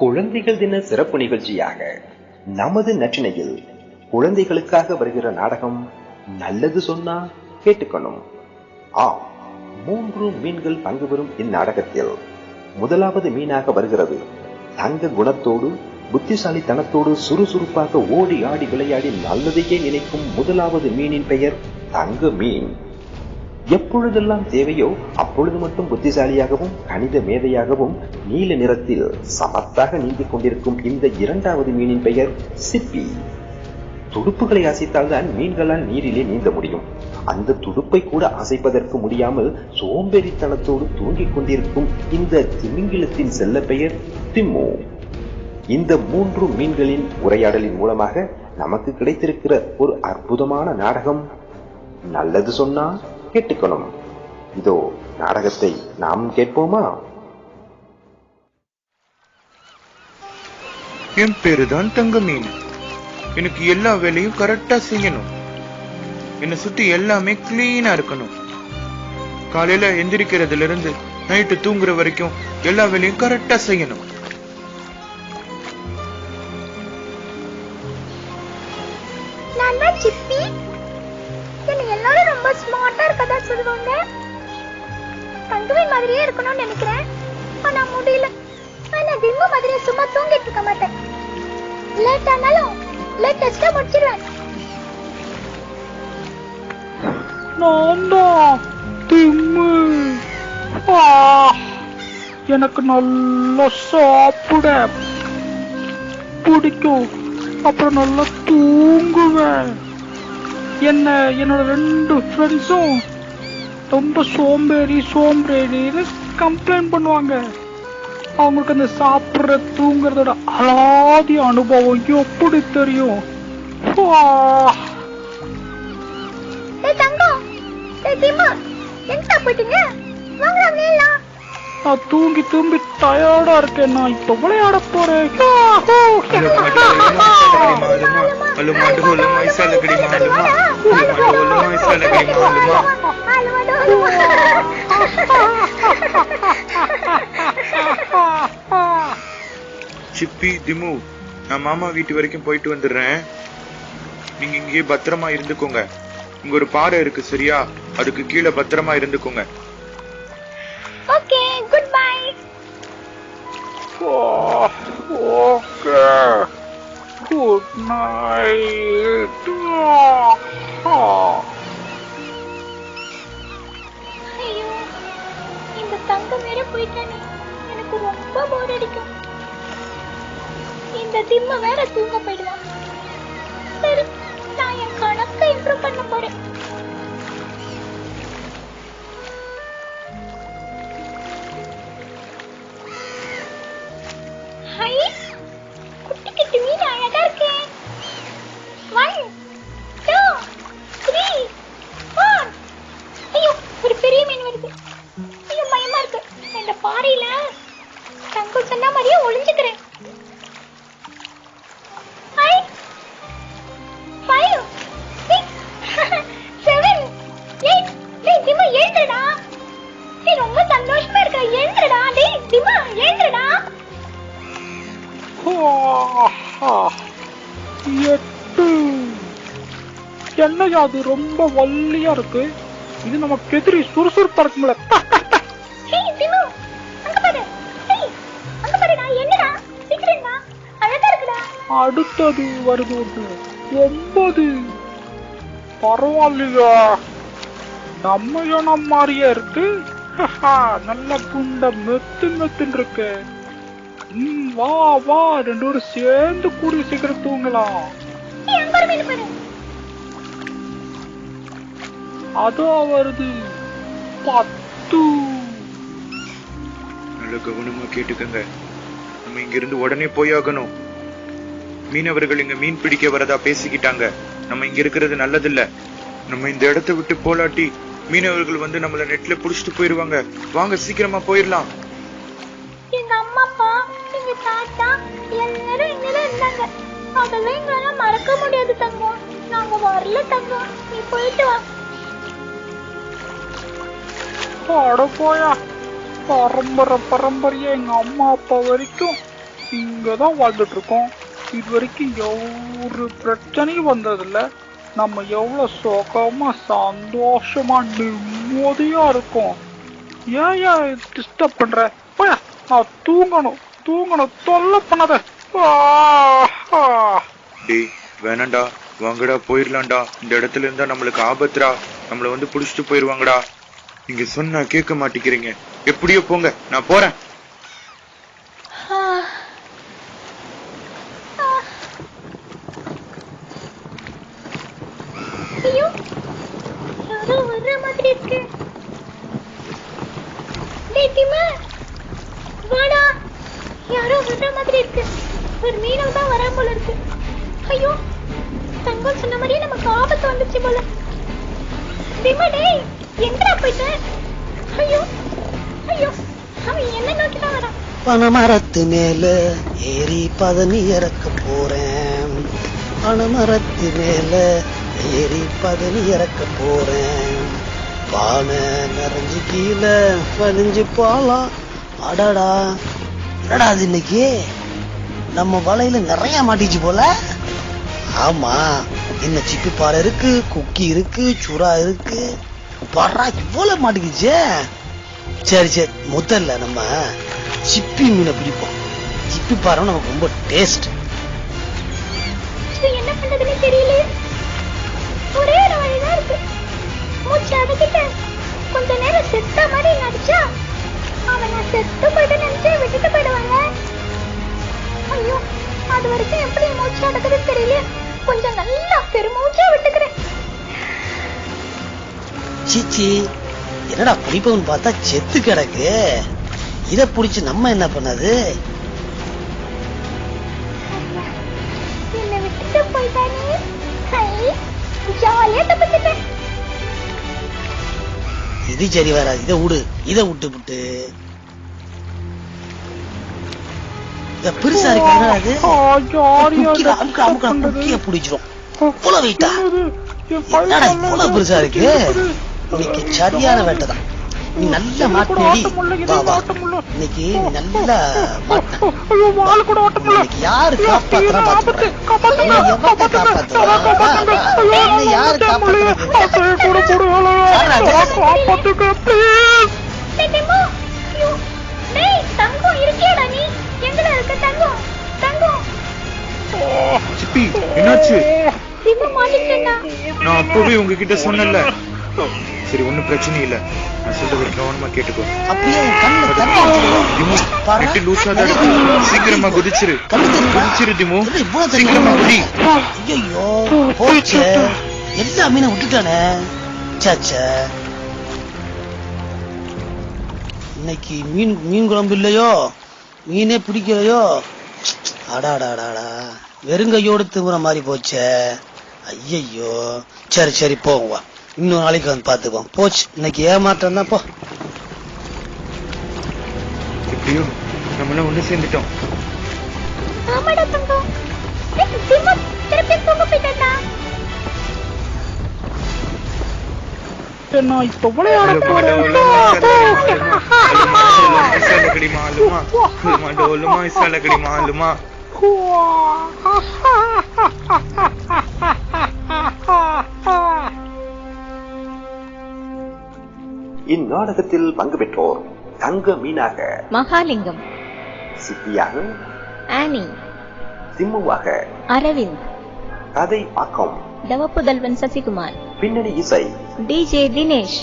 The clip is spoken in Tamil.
குழந்தைகள் தின சிறப்பு நிகழ்ச்சியாக நமது நற்றினையில் குழந்தைகளுக்காக வருகிற நாடகம் நல்லது சொன்னா கேட்டுக்கணும். ஆம் மூன்று மீன்கள் பங்கு பெறும் இந்நாடகத்தில் முதலாவது மீனாக வருகிறது. தங்க குணத்தோடு புத்திசாலித்தனத்தோடு சுறுசுறுப்பாக ஓடி ஆடி விளையாடி நல்லதையே நினைக்கும் முதலாவது மீனின் பெயர் தங்க மீன். எப்பொழுதெல்லாம் தேவையோ அப்பொழுது மட்டும் புத்திசாலியாகவும் கணித மேதையாகவும் நீல நிறத்தில் சமத்தாக நீந்திக் கொண்டிருக்கும் இந்த இரண்டாவது மீனின் பெயர் சிப்பி. துடுப்புகளை அசைத்தால்தான் மீன்களால் நீரிலே நீந்த முடியும். அந்த துடுப்பை கூட அசைப்பதற்கு முடியாமல் சோம்பேறித்தனத்தோடு தூங்கிக் கொண்டிருக்கும் இந்த திமிங்கிலத்தின் செல்ல பெயர் திம்மு. இந்த மூன்று மீன்களின் உரையாடலின் மூலமாக நமக்கு கிடைத்திருக்கிற ஒரு அற்புதமான நாடகம். நல்லது சொன்னா கேட்டுக்கணும். இதோ நாடகத்தை நாம் கேட்போமா? என் பேருதான் தங்கமீன். எனக்கு எல்லா வேலையும் கரெக்டா செய்யணும். என்னை சுத்தி எல்லாமே கிளீனா இருக்கணும். காலையில எந்திரிக்கிறதுல இருந்து நைட்டு தூங்குற வரைக்கும் எல்லா வேலையும் கரெக்டா செய்யணும். மாதிரியே இருக்கணும்னு நினைக்கிறேன். ஆனா முடியல. ஆனா திம்பு மாதிரியே சும்மா தூங்கிட்டு இருக்க மாட்டேன். லேட் ஆனாலும் லேட்டஸ்டா முடிச்சிருவேன். நான் தான் திம்மு எனக்கு நல்லா சாப்பிட. பிடிக்கும். அப்புறம் நல்லா தூங்குவேன். என்ன என்னோட ரெண்டு ஃப்ரெண்ட்ஸும் ரொம்ப சோம்பேறி சோம்பேறின்னு கம்ப்ளைண்ட் பண்ணுவாங்க அவங்களுக்கு அந்த சாப்பிட்ற தூங்குறதோட அலாதி அனுபவம் எப்படி தெரியும் நான் தூங்கி தூங்கி டயர்டா இருக்கேன் நான் இப்ப விளையாட போறேன்! அலுமா அலுமா சிப்பி திமு நான் மாமா வீட்டு வரைக்கும் போயிட்டு வந்துடுறேன். நீங்க இங்கேயே பத்திரமா இருந்துக்கோங்க. இங்க ஒரு பாறை இருக்கு சரியா? அதுக்கு கீழே பத்திரமா இருந்துக்கோங்க. Okay good bye. Okay. Good night. போயிட்டானே. எனக்கு ரொம்ப போர் அடிக்கும். இந்த திம்ம வேற தூங்க போயிடுவான். சரி நான் என் கணக்கை இம்ப்ரூவ் பண்ண போறேன். சொன்ன மாதிரியே ஒளிஞ்சுக்கிறேன். ரொம்ப சந்தோஷமா இருக்க? எழுந்துடா டேய் திமா எழுந்துடா எட்டு. என்னையா அது? ரொம்ப வள்ளியா இருக்கு. இது நமக்கு எதிரி சுறுசுறுப்பா இருக்குங்களே அடுத்தது வருது ஒன்று ஒன்பது பரவாயில்லையா? நம்ம இனம் மாதிரியே இருக்கு. நல்ல குண்ட மெத்து மெத்துன்னு இருக்கு. ம், வா வா ரெண்டு பேரும் சேர்ந்து கூடிய சீக்கிரம் தூங்கலாம். அதோ வருது. பத்து. நல்ல கவனமா கேட்டுக்கங்க. நம்ம இங்க இருந்து உடனே போயாகணும். மீனவர்கள் இங்க மீன் பிடிக்க வரதா பேசிக்கிட்டாங்க. நம்ம இங்க இருக்கிறது நல்லதில்ல. நம்ம இந்த இடத்தை விட்டு போலாட்டி மீனவர்கள் வந்து நம்மள நெட்ல புடிச்சிட்டு போயிருவாங்க. வாங்க சீக்கிரமா போயிடலாம் எங்க அம்மா அப்பா எங்க தாத்தா எல்லாரும் இங்கதான் இருந்தாங்க. அதெல்லாம் எங்களால மறக்க முடியாது தங்கம். நாங்க வரல தங்கம். நீ போயிட்டு வா. அட போயா. பரம்பரை பரம்பரையா எங்க அம்மா அப்பா வரைக்கும் இங்கதான் வாழ்ந்துட்டு இருக்கோம். இது வரைக்கும் ஒரு பிரச்சனையும் வந்ததில்ல. நம்ம எவ்வளவு சுகமா சந்தோஷமா நிம்மதியா இருக்கோம். ஏன் ஏன் டிஸ்டர்ப் பண்ற? போயா நான் தூங்கணும். தூங்கணும் தொல்லை பண்ணாத. ஆ, டேய் வாங்கடா போயிடலாம்டா இந்த இடத்துல இருந்தா நம்மளுக்கு ஆபத்துடா. நம்மள வந்து புடிச்சிட்டு போயிருவாங்கடா. நீங்க சொன்னா கேட்க மாட்டேங்கிறீங்க. எப்படியோ போங்க நான் போறேன் ஐயோ யாரோ வர்ற இருக்கு டேய் திமா. வாடா. யாரோ வர்ற மாதிரி இருக்கு. ஒரு மீனவ தான் வரா போல இருக்கு. ஐயோ தங்கம் சொன்ன மாதிரியே நமக்கு ஆபத்து வந்துச்சு போல. திமா டேய் எங்கடா போயிட்ட? ஐயோ ஐயோ அவன் என்ன நோக்கி தான் வரான். பனமரத்து மேல ஏறி பதனி இறக்க போறேன். பனமரத்து மேல ஏறி பதனி இறக்க போறேன். பானை நிறைஞ்சு கீழே பதிஞ்சு போலாம் அடடா. என்னடா அது இன்னைக்கு? நம்ம வலையில நிறைய மாட்டிச்சு போல. ஆமா. என்ன சிப்பி பாறை இருக்கு குக்கி இருக்கு சுறா இருக்கு. பறா இவ்வளவு மாட்டிக்கிச்சே. சரி சரி. முதல்ல நம்ம சிப்பி மீனை பிடிப்போம். சிப்பி பாறை நமக்கு ரொம்ப டேஸ்ட் என்ன பண்றதுன்னு தெரியல ஒரே இருக்கு. மூச்சு அடக்கிட்டு கொஞ்ச நேரம் செத்த மாதிரி நடிச்சா அவன் நான் செத்து போயிட்டு நினைச்சு விட்டுட்டு போயிடுவாங்க. ஐயோ அது வரைக்கும் எப்படி மூச்சு அடக்குது தெரியல. கொஞ்சம் நல்லா பெருமூச்சா விட்டுக்கிறேன். சீச்சி என்னடா பிடிப்பவன் பார்த்தா செத்து கிடக்கு? இத புடிச்சு நம்ம என்ன பண்ணது? என்னை விட்டுட்டு போயிட்டானே. ஜாலியா தப்பிச்சிட்டேன். இது சரி வராது. இத விடு. இத விட்டு விட்டு. பெருசா இருக்கு. பிடிச்சிரும். இவ்வளவு வெயிட்டா என்னடா இவ்வளவு பெருசா. இன்னைக்கு சரியான வேட்டைதான் நீ நல்ல மாட்டினடி. இன்னைக்கு நல்ல மாட்டின யாரு காப்பாத்துறா? யாரா காப்பாத்துங்க. ஐயோ, என்னை யாரு நிறுத்த முடியல. காப்பாத்துறது? ஆசையை கூட போடுவாளா? யாரா அது? காப்பாத்துங்க, please. டேய் தங்கம் இருக்கியாடா நீ எங்கடா இருக்க தங்கம் தங்கம் சிப்பி என்னாச்சு நான் அப்பவே உங்ககிட்ட சரி ஒண்ணும் பிரச்சனை இல்ல நான் சொல்றது கவனமா கேட்டுக்கோ அப்படியே உன் கண்ணுல தண்ணி. நெட்டு லூசா தான் சீக்கிரமா குதிச்சிரு கண்ணு? குதிச்சிரு தண்ணி சீக்கிரமா குதி ஐயோ போச்சே. எல்லா மீனை விட்டுட்டானே. சாச்சே இன்னைக்கு மீன் மீன் குழம்பு இல்லையோ? மீனே பிடிக்கலையோ? அடாடாடாடா வெறுங்கையோடு திமுற மாதிரி போச்சே. ஐயையோ. சரி சரி போங்க வா. இன்னொரு நாளைக்கு வந்து பாத்துக்குவோம் போச்சு. இன்னைக்கு ஏமாற்றம் தான் போ. எப்படியோ நம்மளாம் ஒண்ணு சேர்ந்துட்டோம். ஆமாடா தங்கம். திருப்பி தூங்க போயிட்டேன்டா. நான் இப்ப விளையாட போறேன் சலகடி மாலுமா டோலுமா சலகடி மாலுமா இந்நாடகத்தில் பங்கு பெற்றோர் தங்க மீனாக மகாலிங்கம் சிப்பியாக ஆனி திம்முவாக அரவிந்த் கதை ஆக்கம் தவப்புதல்வன் சசிகுமார் பின்னணி இசை डीजे दिनेश।